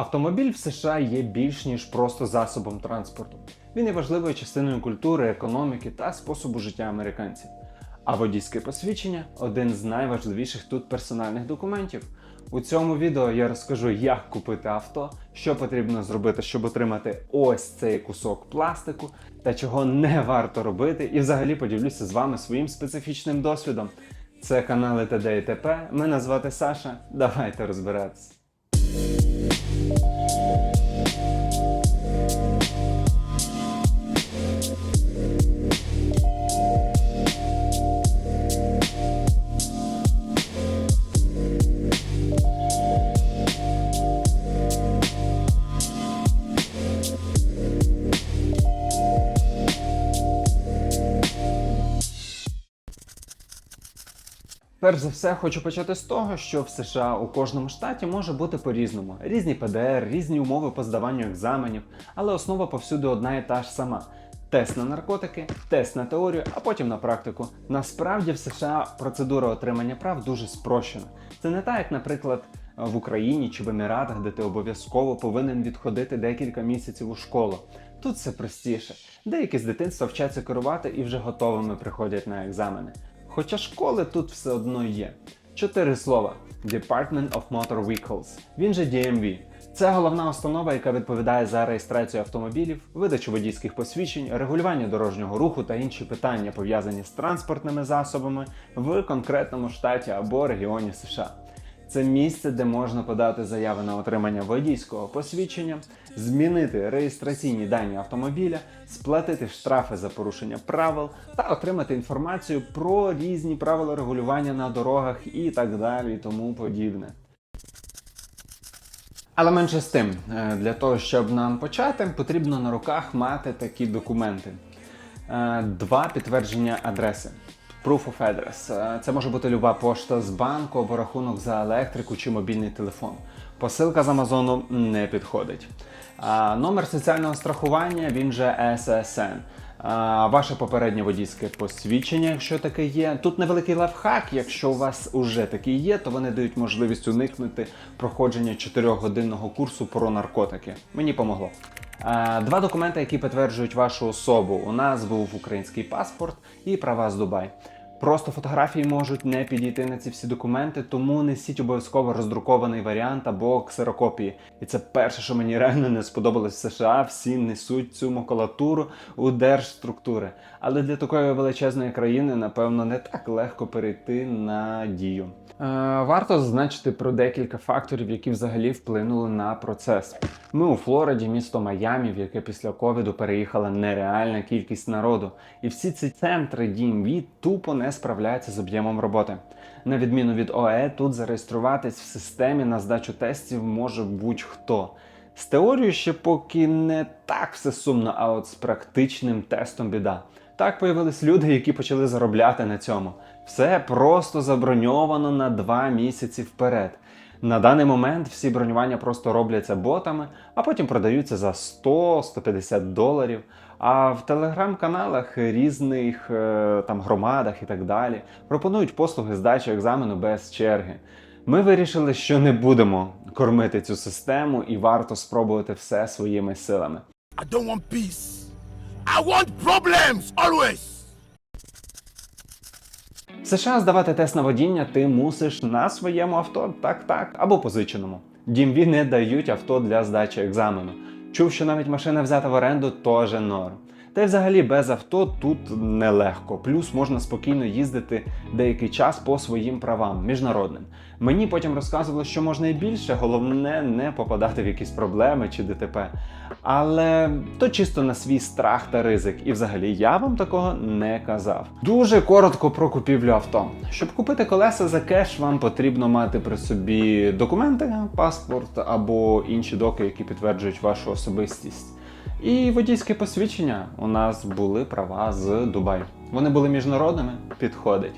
Автомобіль в США є більш ніж просто засобом транспорту. Він є важливою частиною культури, економіки та способу життя американців. А водійське посвідчення один з найважливіших тут персональних документів. У цьому відео я розкажу, як купити авто, що потрібно зробити, щоб отримати ось цей кусок пластику, та чого не варто робити, і взагалі поділюся з вами своїм специфічним досвідом. Це канали ТД і ТП. Мене звати Саша. Давайте розбиратися. Перш за все, хочу почати з того, що в США у кожному штаті може бути по-різному. Різні ПДР, різні умови по здаванню екзаменів, але основа повсюди одна і та ж сама. Тест на наркотики, тест на теорію, а потім на практику. Насправді в США процедура отримання прав дуже спрощена. Це не так, як, наприклад, в Україні чи в Еміратах, де ти обов'язково повинен відходити декілька місяців у школу. Тут все простіше. Деякі з дитинства вчаться керувати і вже готовими приходять на екзамени. Хоча школи тут все одно є. Чотири слова: Department of Motor Vehicles, він же DMV. Це головна установа, яка відповідає за реєстрацію автомобілів, видачу водійських посвідчень, регулювання дорожнього руху та інші питання, пов'язані з транспортними засобами в конкретному штаті або регіоні США. Це місце, де можна подати заяви на отримання водійського посвідчення, змінити реєстраційні дані автомобіля, сплатити штрафи за порушення правил та отримати інформацію про різні правила регулювання на дорогах і так далі, і тому подібне. Але менше з тим, е, для того, щоб нам почати, потрібно на руках мати такі документи. Е, Два підтвердження адреси. Proof of address. Е, Це може бути люба пошта з банку або рахунок за електрику чи мобільний телефон. Посилка з Амазону не підходить. А, Номер соціального страхування, він же. А, Ваше попереднє водійське посвідчення, якщо таке є. Тут невеликий лайфхак. Якщо у вас уже таке є, то вони дають можливість уникнути проходження 4-годинного курсу про наркотики. Мені помогло. Два документи, які підтверджують вашу особу. У нас був український паспорт і права з Дубай. Просто фотографії можуть не підійти на ці всі документи, тому несіть обов'язково роздрукований варіант або ксерокопії. І це перше, що мені реально не сподобалось в США. Всі несуть цю макулатуру у держструктури. Але для такої величезної країни, напевно, не так легко перейти на дію. Е, варто зазначити про декілька факторів, які взагалі вплинули на процес. Ми у Флориді, місто Майамі, в яке після ковіду переїхала нереальна кількість народу, і всі ці центри DMV тупо не справляються з об'ємом роботи. На відміну від ОЕ, тут зареєструватись в системі на здачу тестів може будь-хто. З теорією ще поки не так все сумно, а от з практичним тестом біда. Так появились люди, які почали заробляти на цьому. Все просто заброньовано на два місяці вперед. На даний момент всі бронювання просто робляться ботами, а потім продаються за 100-150 доларів. А в телеграм-каналах різних е, там громадах і так далі пропонують послуги здачі екзамену без черги. Ми вирішили, що не будемо кормити цю систему і варто спробувати все своїми силами. I don't want peace. I want problems always. В США здавати тест на водіння ти мусиш на своєму авто, так так, або позиченому. DMV не дають авто для здачі екзамену. Чув, що навіть машина взята в оренду теж норм. Та й взагалі без авто тут нелегко. Плюс можна спокійно їздити деякий час по своїм правам міжнародним. Мені потім розказували, що можна і більше, головне не попадати в якісь проблеми чи ДТП. Але то чисто на свій страх та ризик. І взагалі я вам такого не казав. Дуже коротко про купівлю авто. Щоб купити колеса за кеш, вам потрібно мати при собі документи, паспорт або інші доки, які підтверджують вашу особистість. І водійське посвідчення у нас були права з Дубай. Вони були міжнародними, підходить.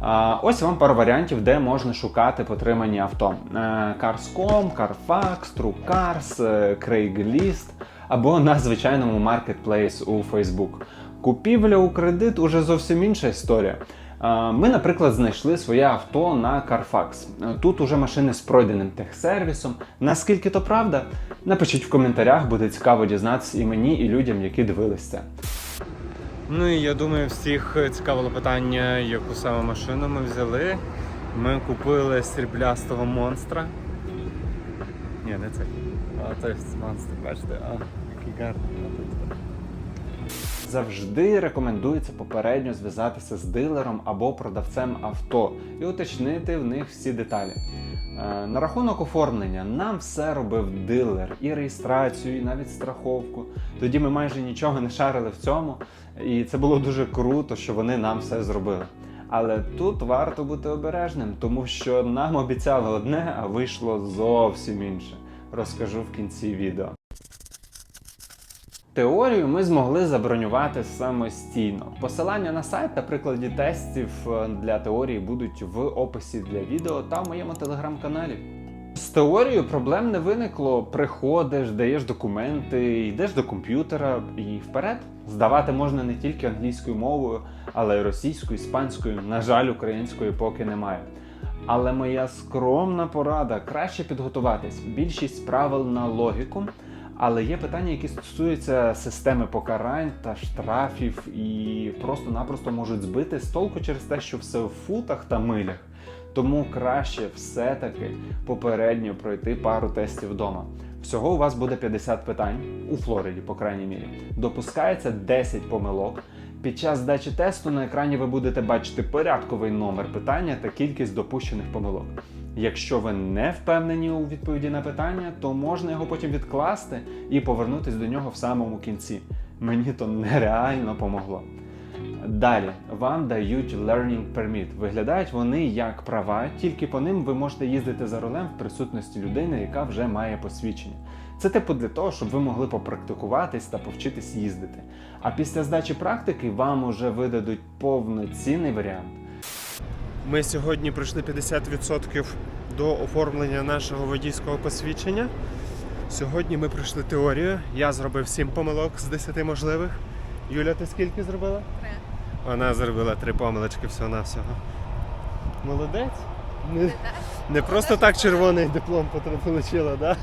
А, ось вам пару варіантів, де можна шукати потримані авто: Cars.com, Carfax, TrueCars, Craigslist або на звичайному marketplace у Facebook. Купівля у кредит уже зовсім інша історія. Е, Ми, наприклад, знайшли своє авто на Carfax. Е, Тут уже машини з пройденим техсервісом. Наскільки то правда? Напишіть в коментарях, буде цікаво дізнатися і мені, і людям, які дивились це. Ну і я думаю, всіх цікавило питання, яку саме машину ми взяли. Ми купили сріблястого монстра. Ні, не цей. А це монстр, бачите, а який гарний. Завжди рекомендується попередньо зв'язатися з дилером або продавцем авто і уточнити в них всі деталі. Е, На рахунок оформлення нам все робив дилер, і реєстрацію, і навіть страховку. Тоді ми майже нічого не шарили в цьому, і це було дуже круто, що вони нам все зробили. Але тут варто бути обережним, тому що нам обіцяли одне, а вийшло зовсім інше. Розкажу в кінці відео. Теорію ми змогли забронювати самостійно. Посилання на сайт та прикладі тестів е, для теорії будуть в описі для відео та в моєму телеграм-каналі. З теорією проблем не виникло. Приходиш, даєш документи, йдеш до комп'ютера і вперед. Здавати можна не тільки англійською мовою, але й російською, іспанською. На жаль, української поки немає. Але моя скромна порада краще підготуватись. Більшість правил на логіку. Але є питання, які стосуються системи покарань та штрафів, і просто-напросто можуть збити з толку через те, що все в футах та милях. Тому краще все-таки попередньо пройти пару тестів вдома. Всього у вас буде 50 питань у Флориді, по крайній мірі. Допускається 10 помилок. Під час здачі тесту на екрані ви будете бачити порядковий номер питання та кількість допущених помилок. Якщо ви не впевнені у відповіді на питання, то можна його потім відкласти і повернутись до нього в самому кінці. Мені то нереально помогло. Далі вам дають learning permit. Виглядають вони як права, тільки по ним ви можете їздити за рулем в присутності людини, яка вже має посвідчення. Це типу для того, щоб ви могли попрактикуватись та повчитись їздити. А після здачі практики вам уже видадуть повноцінний варіант. Ми сьогодні пройшли 50% до оформлення нашого водійського посвідчення. Сьогодні ми пройшли теорію. Я зробив 7 помилок з 10 можливих. Юля, ти скільки зробила? Три. Вона зробила три помилочки всього-навсього. Молодець. Не, не просто так червоний диплом отримала, да?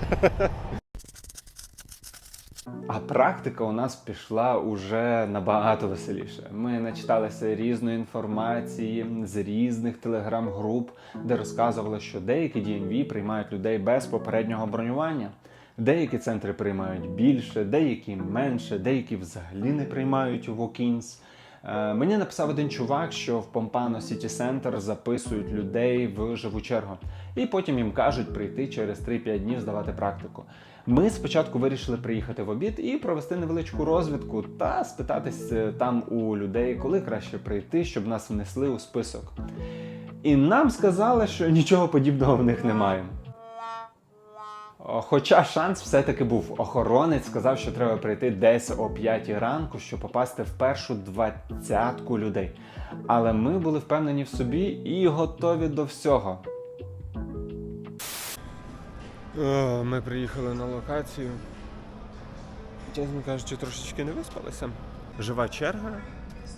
А практика у нас пішла уже набагато веселіше. Ми начиталися різної інформації з різних телеграм-груп, де розказували, що деякі DMV приймають людей без попереднього бронювання. Деякі центри приймають більше, деякі менше, деякі взагалі не приймають walk-ins. Е, Мені написав один чувак, що в Помпано Сіті Центр записують людей в живу чергу, і потім їм кажуть прийти через 3-5 днів здавати практику. Ми спочатку вирішили приїхати в обід і провести невеличку розвідку та спитатись е, там у людей, коли краще прийти, щоб нас внесли у список. І нам сказали, що нічого подібного в них немає. Хоча шанс все-таки був. Охоронець сказав, що треба прийти десь о 5 ранку, щоб попасти в першу двадцятку людей. Але ми були впевнені в собі і готові до всього. О, ми приїхали на локацію. Чесно кажучи, трошечки не виспалися. Жива черга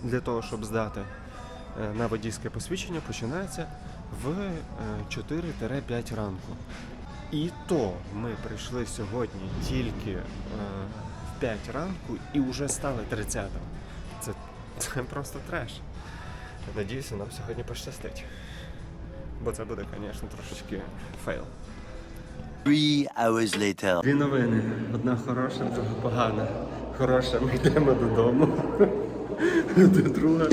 для того, щоб здати е, на водійське посвідчення, починається в е, 4-5 ранку. І то ми прийшли сьогодні тільки е, в 5 ранку і вже стали 30 Це, це просто треш. Надіюся, нам сьогодні пощастить. Бо це буде, звісно, трошечки фейл. Three hours later. Дві новини. Одна хороша, друга погана. Хороша, ми йдемо додому. Друга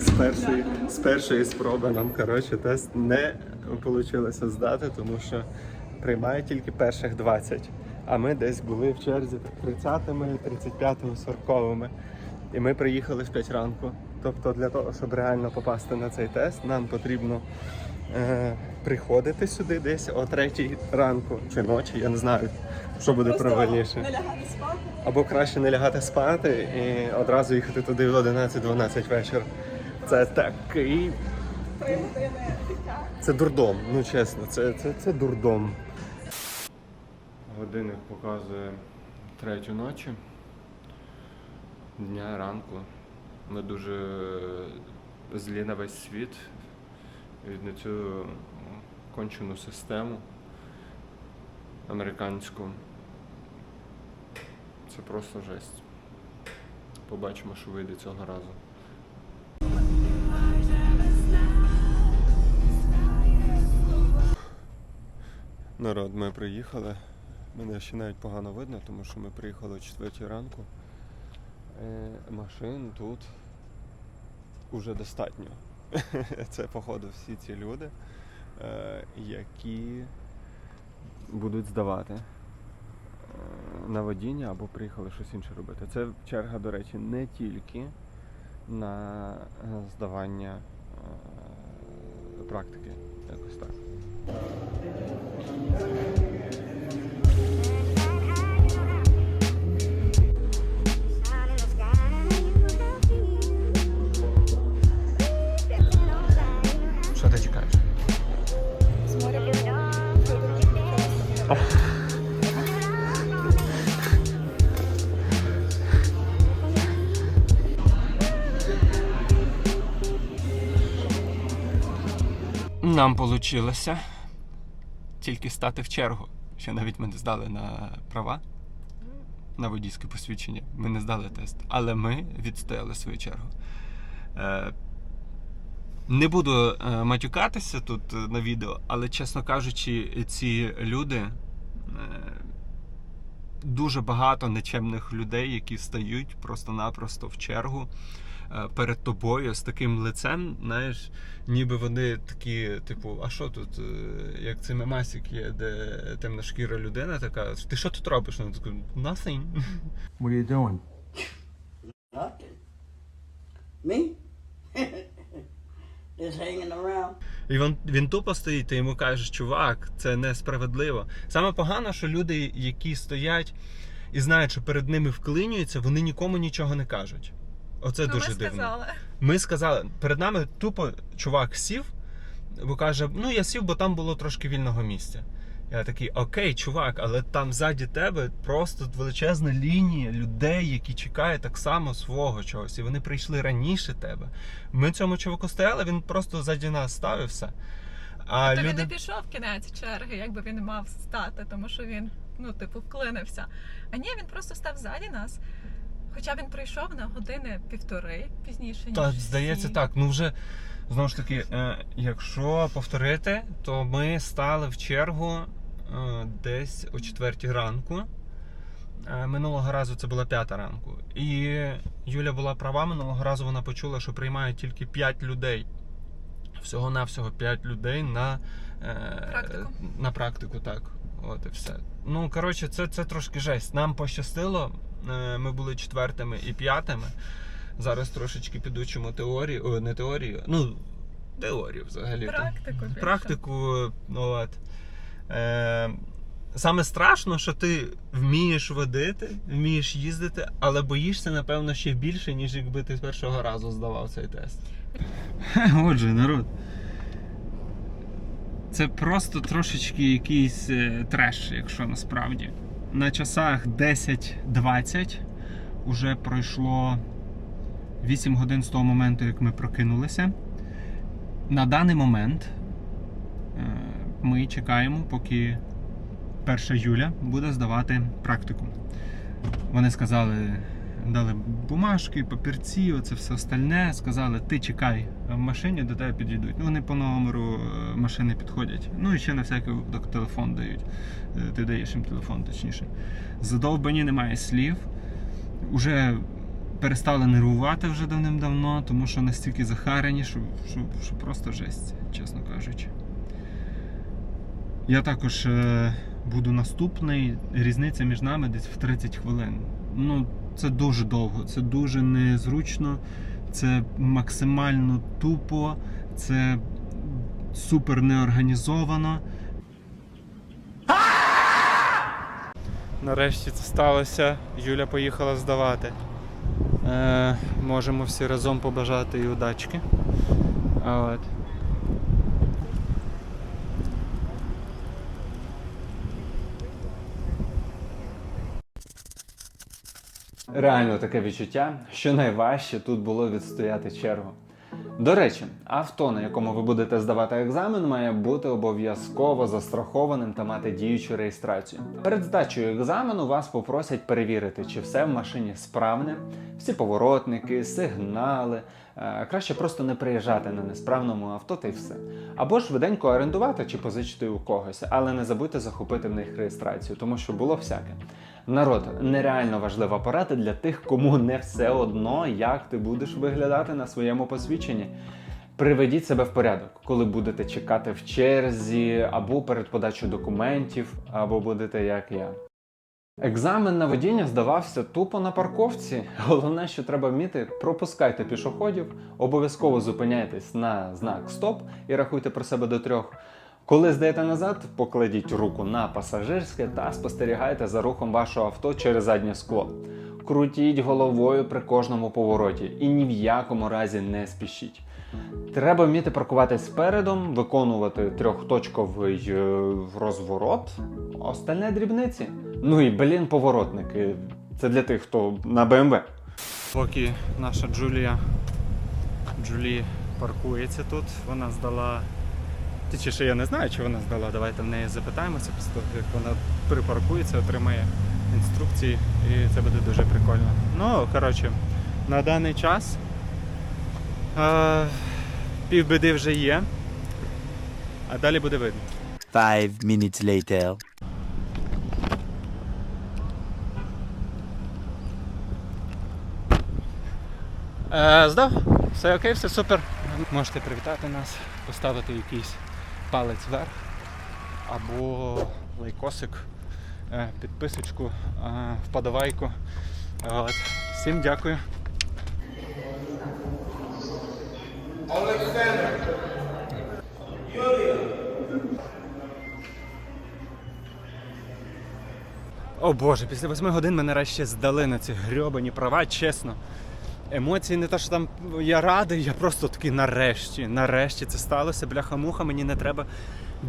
з першої, з першої спроби нам коротше, тест не вийшло здати, тому що приймає тільки перших 20. А ми десь були в черзі 30-ми, 35-ми, 40-ми. І ми приїхали в 5 ранку. Тобто для того, щоб реально попасти на цей тест, нам потрібно е, приходити сюди десь о 3 ранку чи ночі, я не знаю, що буде правильніше. Не лягати спати. Або краще не лягати спати і одразу їхати туди в 11-12 вечора. Це такий. Три. Це дурдом, ну чесно, це, це, це дурдом. Годинник показує третю ночі. Дня ранку. Ми дуже злі на весь світ від на цю кончену систему американську. Це просто жесть. Побачимо, що вийде цього разу. Народ, ми приїхали. Мене ще навіть погано видно, тому що ми приїхали о 4 ранку. Е, машин тут уже достатньо. Це, походу, всі ці люди, е, які будуть здавати е, на водіння або приїхали щось інше робити. Це черга, до речі, не тільки на е, здавання е, практики. Якось так. Що ти чекаєш? Нам вийшло тільки стати в чергу. Ще навіть ми не здали на права на водійське посвідчення. Ми не здали тест. Але ми відстояли свою чергу. Е, не буду е, матюкатися тут е, на відео, але чесно кажучи, ці люди. Дуже багато нечемних людей, які стають просто-напросто в чергу перед тобою з таким лицем, знаєш, ніби вони такі, типу, а що тут, е, як цей мемасик є, де темношкіра людина така, ти що тут робиш? Вона така, nothing. What are you doing? Nothing. Me? Just hanging around. І він, він тупо стоїть, ти йому кажеш, чувак, це несправедливо. Саме погано, що люди, які стоять і знають, що перед ними вклинюються, вони нікому нічого не кажуть. Оце Ну, дуже ми дивно. сказали. Ми сказали, перед нами тупо чувак сів, бо каже: ну я сів, бо там було трошки вільного місця. Я такий, окей, чувак, але там ззаді тебе просто величезна лінія людей, які чекають так само свого чогось. І вони прийшли раніше тебе. Ми цьому чуваку стояли, він просто ззаді нас став і все. А Тобто він не пішов в кінець черги, якби він мав стати, тому що він, ну, типу, вклинився. А ні, він просто став ззаді нас. Хоча він прийшов на години півтори пізніше, ніж Та, всі. здається, так. Ну вже знову ж таки, е, якщо повторити, то ми стали в чергу е, десь о 4 ранку. Е, Минулого разу це була п'ята ранку. І Юля була права, минулого разу вона почула, що приймають тільки 5 людей. Всього-навсього 5 людей на е, Практику. на практику, так. От і все. Ну, коротше, це, це трошки жесть. Нам пощастило. Е, Ми були четвертими і п'ятими. Зараз трошечки підучимо теорію, о, не теорію, ну, теорію взагалі. Практику більше. Практику, от. Е, саме страшно, що ти вмієш водити, вмієш їздити, але боїшся, напевно, ще більше, ніж якби ти з першого разу здавав цей тест. Отже, народ. Це просто трошечки якийсь е, треш, якщо насправді. На часах 10.20 уже пройшло 8 годин з того моменту, як ми прокинулися. На даний момент е, ми чекаємо, поки 1 Юля буде здавати практику. Вони сказали, дали бумажки, папірці, оце все остальне. Сказали, ти чекай в машині, до тебе підійдуть. Ну, Вони по номеру е, машини підходять. Ну і ще на всякий випадок телефон дають. Е, Ти даєш їм телефон, точніше. Задовбані немає слів. Уже перестали нервувати вже давним-давно, тому що настільки захарені, що, що, що просто жесть, чесно кажучи. Я також е, буду наступний. Різниця між нами десь в 30 хвилин. Ну, це дуже довго, це дуже незручно, це максимально тупо, це супер неорганізовано. Нарешті це сталося. Юля поїхала здавати. Е, можемо всі разом побажати їй удачки. От. Реально таке відчуття, що найважче тут було відстояти чергу. До речі, авто, на якому ви будете здавати екзамен, має бути обов'язково застрахованим та мати діючу реєстрацію. Перед здачею екзамену вас попросять перевірити, чи все в машині справне, всі поворотники, сигнали. Е, Краще просто не приїжджати на несправному авто та й все. Або ж швиденько орендувати чи позичити у когось, але не забудьте захопити в них реєстрацію, тому що було всяке. Народ, нереально важлива порада для тих, кому не все одно, як ти будеш виглядати на своєму посвідченні. Приведіть себе в порядок, коли будете чекати в черзі, або перед подачею документів, або будете як я. Екзамен на водіння здавався тупо на парковці. Головне, що треба вміти, пропускайте пішоходів, обов'язково зупиняйтесь на знак стоп і рахуйте про себе до трьох. Коли здаєте назад, покладіть руку на пасажирське та спостерігайте за рухом вашого авто через заднє скло. Крутіть головою при кожному повороті і ні в якому разі не спішіть. Треба вміти паркуватись спередом, виконувати трьохточковий е, розворот, остальне дрібниці. Ну і блін, поворотники. Це для тих, хто на БМВ. Поки наша Джулія Джулі паркується тут, вона здала. Ти чи ще я не знаю, чи вона здала. Давайте в неї запитаємося як вона припаркується, отримає інструкції, і це буде дуже прикольно. Ну, коротше, на даний час е, півбіди вже є, а далі буде видно. Five minutes later. Е, здав, все окей, все супер. Можете привітати нас, поставити якийсь палець вверх або лайкосик, е, підписочку, е, вподобайку. От. Всім дякую. Олександр! О Боже, після восьми годин мене нарешті здали на ці грьобані права, чесно. Емоції не те, що там я радий, я просто такий нарешті, нарешті це сталося. Бляха-муха, мені не треба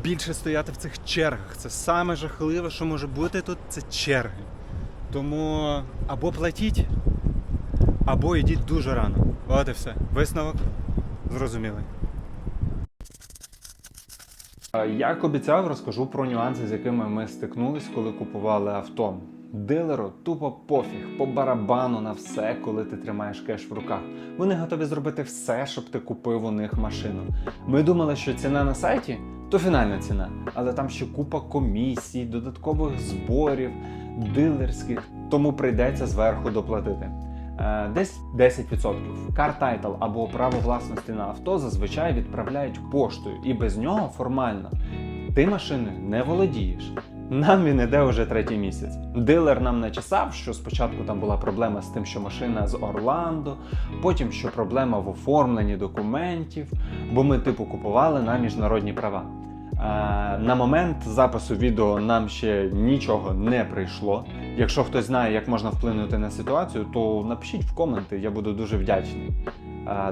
більше стояти в цих чергах. Це саме жахливе, що може бути тут, це черги. Тому або платіть, або йдіть дуже рано. От і все. Висновок зрозумілий. Як обіцяв, розкажу про нюанси, з якими ми стикнулись, коли купували авто. Дилеру тупо пофіг, по барабану на все, коли ти тримаєш кеш в руках. Вони готові зробити все, щоб ти купив у них машину. Ми думали, що ціна на сайті то фінальна ціна, але там ще купа комісій, додаткових зборів, дилерських, тому прийдеться зверху доплатити. Е, Десь 10%. Car Title або право власності на авто зазвичай відправляють поштою, і без нього формально ти машиною не володієш. Нам він іде уже третій місяць. Дилер нам начесав, що спочатку там була проблема з тим, що машина з Орландо, потім що проблема в оформленні документів, бо ми типу купували на міжнародні права. На момент запису відео нам ще нічого не прийшло. Якщо хтось знає, як можна вплинути на ситуацію, то напишіть в коменти, я буду дуже вдячний.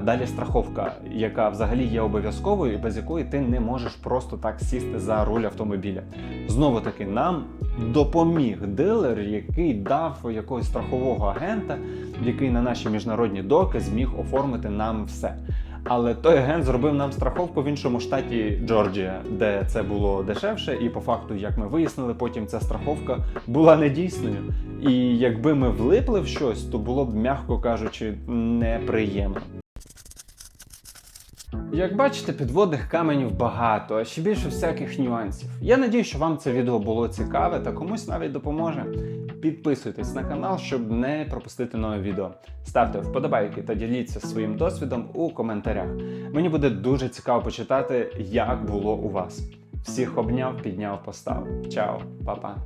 Далі страховка, яка взагалі є обов'язковою і без якої ти не можеш просто так сісти за руль автомобіля. Знову таки, нам допоміг дилер, який дав якогось страхового агента, який на наші міжнародні доки зміг оформити нам все. Але той агент зробив нам страховку в іншому штаті Джорджія, де це було дешевше, і по факту, як ми вияснили, потім ця страховка була недійсною. І якби ми влипли в щось, то було б, м'яко кажучи, неприємно. Як бачите, підводних каменів багато, а ще більше всяких нюансів. Я надію, що вам це відео було цікаве та комусь навіть допоможе. Підписуйтесь на канал, щоб не пропустити нове відео. Ставте вподобайки та діліться своїм досвідом у коментарях. Мені буде дуже цікаво почитати, як було у вас. Всіх обняв, підняв, поставив. Чао, па-па.